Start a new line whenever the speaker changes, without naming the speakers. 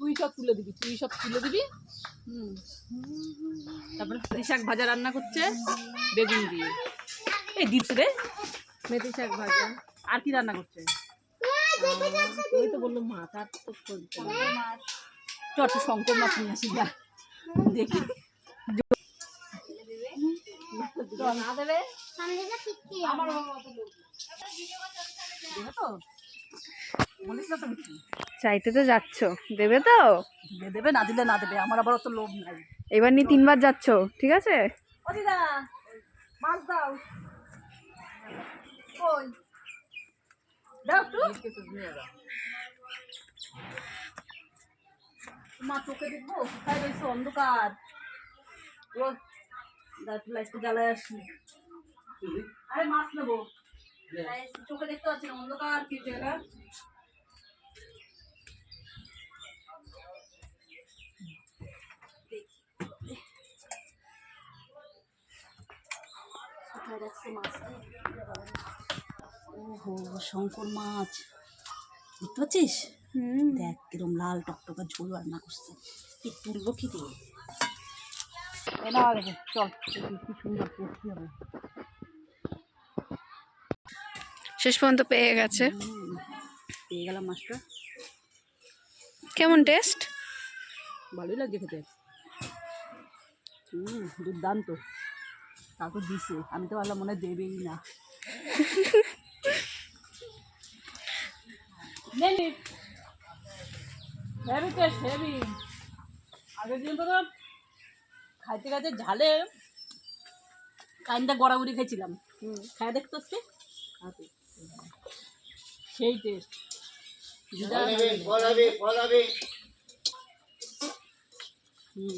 তুই সব তুলে দিবি তুই সব তুলে দিবি। হুম। তারপরে মেথি শাক ভাজা রান্না করছে বেগুন দিয়ে। এই দিচ্ছে রে।
মেথি শাক ভাজা।
আর কি রান্না করছে?
ওই তো বলল মাছ আর তো।
চট শঙ্কর মাছ নিয়ে আসি যা। দেখি। না দেবে? আমার বাবা তো?
চাইতে তো যাচ্ছ। দেবে তো?
দেবে না দিলে না দেবে আমার আবার অত লোভ নাই।
এবার নিয়ে তিনবার যাচ্ছ ঠিক আছে?
মাছ দাও। কই? দাও একটু। মা চোখে দেখব? কোথায় রয়েছে অন্ধকার? লাইটটা জ্বালায় আসি। আরে মাছ নেব। চোখে দেখতে পাচ্ছি অন্ধকার। কি জায়গা কোথায় রাখছে শঙ্কর মাছ। দেখতে পাচ্ছিস? দেখ কিরম লাল টকটকা ঝোল রান্না করছে। কি তুলবো কি দিয়ে? এ না দেখো চল কি সুন্দর টেস্টি হবে।
শেষ পর্যন্ত পেয়ে গেছে।
পেয়ে গেলাম মাছটা।
কেমন টেস্ট?
ভালোই লাগছে খেতে। হুম দুর্দান্ত। তারপর দিছে আমি তো ভাবলাম মনে হয় দেবেই না। হেভি টেস্ট হেভি আগের দিন তো খাইতে খাইতে ঝালে কাইনটা গড়াগড়ি খেয়েছিলাম। খাই দেখতে সেই টেস্ট হুম।